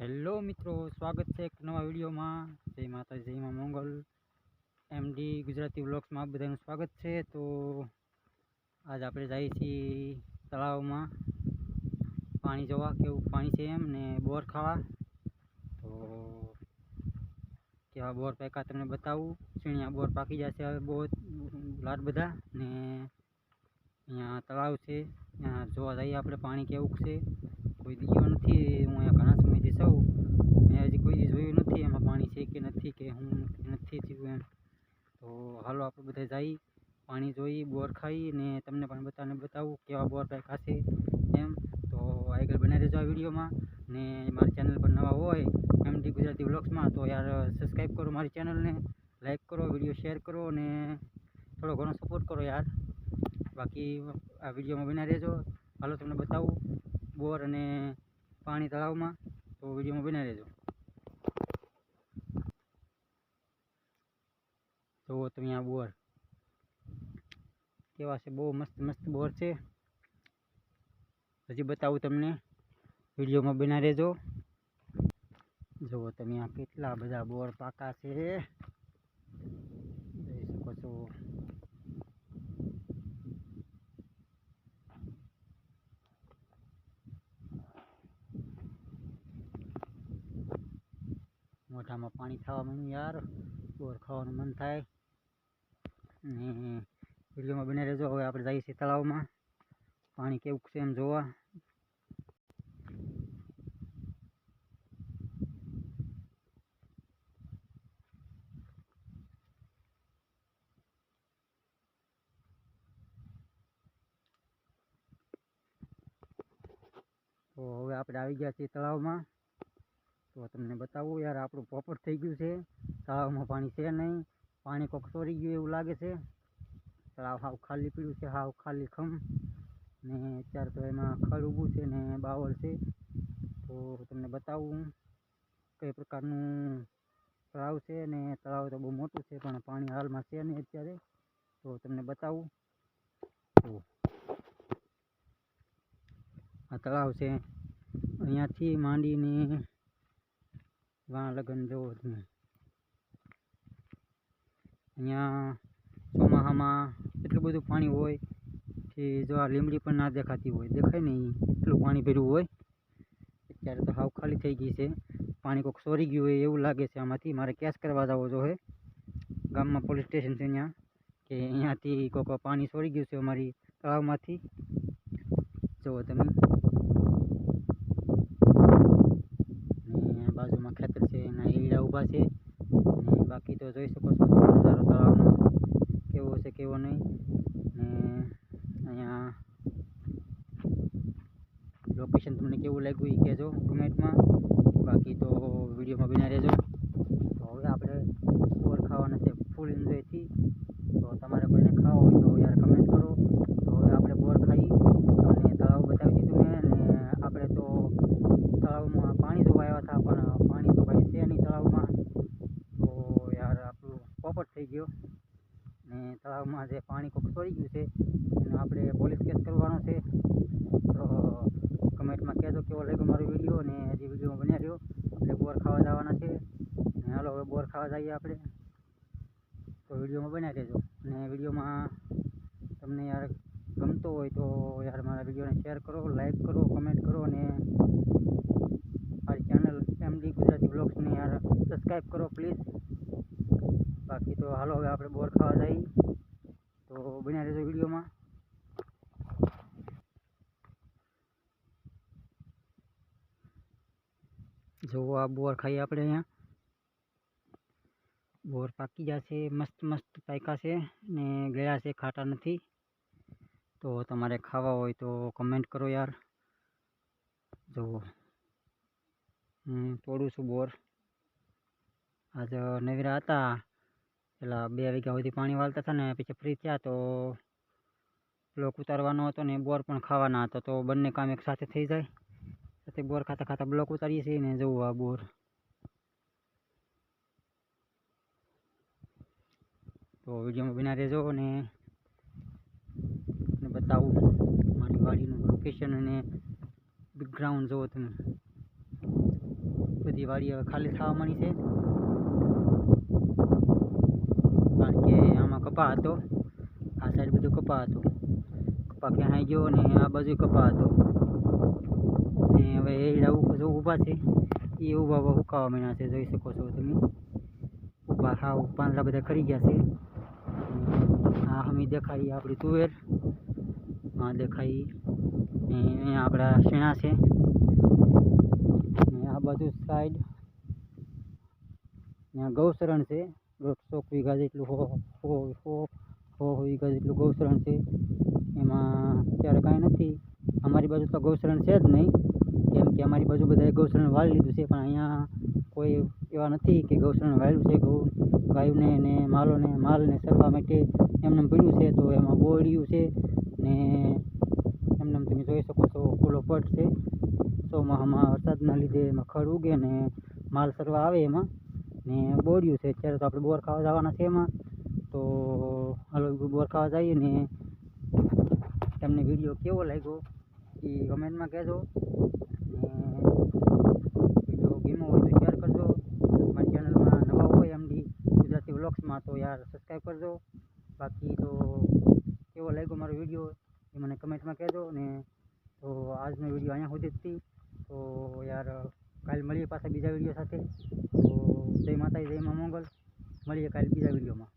Hello મિત્રો, સ્વાગત છે એક નવા વિડીયોમાં. જય માતાજી, જય મા મંગલ. એમડી ગુજરાતી વ્લોગ્સમાં આપ બધાનું સ્વાગત છે. તો આજ આપણે જઈએ છીએ તળાવમાં. પાણી જોવા, કેવું પાણી છે એમ ને બોર ખાવા. તો કેવા બોર પાક્યા તમને બતાવું. સીણિયા બોર પાકી જશે હવે બહુ લાટ બધા ને અહીંયા તળાવ છે. ત્યાં જોવા જઈએ આપણે પાણી કેવું છે. કોઈ દીયો નથી, હું અહીંયા ઘણા સમયથી સૌ મેં હજી કોઈ જોયું નથી, એમાં પાણી છે કે નથી, કે હું નથી થયું એમ. તો હાલો આપણે બધા જઈ, પાણી જોઈ, બોર ખાઈ ને તમને પણ બધાને બતાવું કેવા બોર કાંઈ ખાશે એમ. તો આગળ બનાવી દેજો આ વિડીયોમાં. ને મારી ચેનલ પર નવા હોય એમડી ગુજરાતી વ્લોગ્સમાં, તો યાર સબસ્ક્રાઈબ કરો મારી ચેનલને, લાઈક કરો, વીડિયો શેર કરો અને થોડો ઘણો સપોર્ટ કરો યાર. બાકી આ વિડીયોમાં બનાવી રહેજો. હાલો તમને બતાવું બોર અને પાણી તળાવમાં. તો વિડીયોમાં બનાવી રહેજો જુઓ તમે આ બોર. કેવા છે? બહુ મસ્ત મસ્ત બોર છે. હજી બતાવું તમને. વિડીયોમાં બના રહેજો જુઓ તમે આ કેટલા બધા બોર પાકા છે. જોઈ શકો છો. મોઢામાં પાણી થવા માંડ્યું યાર. બોર ખાવાનું મન થાય. ને વિડીયોમાં બને રહેજો. હવે આપણે જઈએ છીએ તળાવમાં. પાણી કેવું છે એમ જોવા. તો હવે આપણે આવી ગયા છીએ તળાવમાં. તો તમને બતાવું યાર, આપણું પોપટ થઈ ગયું છે. તળાવમાં પાણી છે નહીં. પાણી કોક ચોરી ગયું એવું લાગે છે. તળાવ હાવ ખાલી પીડ્યું છે, હાવ ખાલી ખમ. ને અત્યારે તો એમાં ખડ ઊભું છે ને બાવળ છે. તો તમને બતાવું કઈ પ્રકારનું તળાવ છે ને તળાવ તો બહુ મોટું છે, પણ પાણી હાલમાં છે નહીં અત્યારે. તો તમને બતાવું. તો આ તળાવ છે. અહીંયાથી માંડીને વાં લગન જુઓ તમે. અહીંયા ચોમાસામાં એટલું બધું પાણી હોય કે જો આ લીમડી પણ ના દેખાતી હોય. દેખાય નહીં એટલું પાણી ભર્યું હોય. અત્યારે તો હાવ ખાલી થઈ ગઈ છે. પાણી કોઈક સોરી ગયું હોય એવું લાગે છે આમાંથી. મારે કેસ કરવા જવો જોઈએ ગામમાં પોલીસ સ્ટેશન છે ત્યાં કે અહીંયાથી કોઈક પાણી ચોરી ગયું છે અમારી તળાવમાંથી. જુઓ તમે ને બાજુમાં ખેતર છે, એના ઈડા ઊભા છે. ને બાકી તો જોઈ શકો છો નજારો તળાવનો, કેવો છે, કેવો નહીં. ને અહીંયા લોકેશન તમને કેવું લાગ્યું એ કહેજો કમેન્ટમાં બાકી તો વિડીયોમાં બિના રહેજો તો હવે આપણે બોર ખાવાના છે ફૂલ એન્જોયથી તો તમારે કોઈને ખાવો હોય તો યાર કમેન્ટ કરો તો હવે આપણે બોર ખાઈ તમને તળાવ બતાવી દીધું મેં ને આપણે તો તળાવમાં પાણી જોવા આવ્યા હતા પણ પાણી તો કાંઈ છે નહીં તળાવમાં તો યાર આપણું પોપટ થઈ ગયો તળાવમાં જે પાણી કોક છોડી ગયું છે, એનો આપણે પોલીસ કેસ કરવાનો છે. તો કમેન્ટમાં કહેજો કેવો લાગ્યો મારો વીડિયો ને હજી વિડીયોમાં બન્યા રહ્યો. આપણે બોર ખાવા જવાના છે. ને હાલો, હવે બોર ખાવા જઈએ આપણે. તો વિડીયોમાં બન્યા રહેજો. અને વિડીયોમાં તમને યાર ગમતો હોય તો યાર મારા વિડીયોને શેર કરો, લાઈક કરો, કમેન્ટ કરો અને મારી ચેનલ એમડી ગુજરાતી બ્લોગ્સને યાર સબસ્ક્રાઈબ કરો, પ્લીઝ. બાકી તો હાલો, હવે આપણે બોર ખાવા જઈએ. તો બન્યા રહેજો વિડીયોમાં જુઓ આ બોર ખાઈએ આપણે અહીંયા બોર પાકી ગયા છે મસ્ત મસ્ત પાક્યા છે ને ગયા છે ખાટા નથી તો તમારે ખાવા હોય તો કમેન્ટ કરો યાર જુઓ હું તોડું છું બોર આજ નવીરા હતા પેલા બે વીઘા સુધી પાણી વાળતા હતા ને, પછી ફ્રી થયા તો બ્લોક ઉતારવાનો હતો ને, બોર પણ ખાવાના હતા. તો બંને કામ એક સાથે થઈ જાય. સાથે બોર ખાતા ખાતા બ્લોક ઉતારીએ છીએ ને, જવું આ બોર. તો વિડીયોમાં બિના રહેજો ને ને બતાવું મારી વાડીનું લોકેશન અને બેકગ્રાઉન્ડ જુઓ તમે. બધી વાડી હવે ખાલી થવા માંડી છે. કારણ કે આમાં કપા હતો આ સાઈડ બધું કપા હતો કપા ક્યાં ગયો ને આ બાજુ કપા હતો ને હવે એડા જો ઊભા છે. એ ઊભા ઉકાવા માંડ્યા છે, જોઈ શકો છો તમે. ઊભા, હા પાંદડા બધા ખરી ગયા છે. આ અમે દેખાઈ આપણી તુવેર. આ દેખાઈ ને આપણા શેણા છે. ને આ બાજુ સાઈડ ત્યાં ગૌશરણ છે. દોઢસો વીઘા જેટલું હો હો હો વીઘા જેટલું ગૌશરણ છે. એમાં અત્યારે કાંઈ નથી. અમારી બાજુ તો ગૌશરણ છે જ નહીં. કેમ કે અમારી બાજુ બધાએ ગૌશરણ વાળી લીધું છે, પણ અહીંયા કોઈ એવા નથી કે ગૌશરણ વાળ્યું છે. ગૌ, ગાયોને ને માલોને, માલને સરવા માટે એમને પીડ્યું છે, તો એમાં બોળ્યું છે ને એમને તમે જોઈ શકો છો ખુલ્લો પટ છે. ચોમાસામાં વરસાદના લીધે એમાં ખડ ઉગે ને માલ સરવા આવે એમાં. ને બોર્યું છે. અત્યારે તો આપણે બોર ખાવા જવાના છે એમાં. તો હાલો, બોર ખાવા જઈએ ને તમને વીડિયો કેવો લાગ્યો એ કમેન્ટમાં કહેજો. વીડિયો ગેમો હોય તો શેર કરજો. મારી ચેનલમાં નવા હોય એમડી ગુજરાતી વ્લોગ્સમાં તો યાર સબસ્ક્રાઈબ કરજો. બાકી તો કેવો લાગ્યો મારો વીડિયો એ મને કમેન્ટમાં કહેજો ને. તો આજનો વીડિયો અહીંયા સુધી જ હતી. તો યાર કાલે મળીએ પાછા બીજા વીડિયો સાથે. તો જય માતાજી, જય મા મંગલ. મળીએ કાલે બીજા વિડીયોમાં.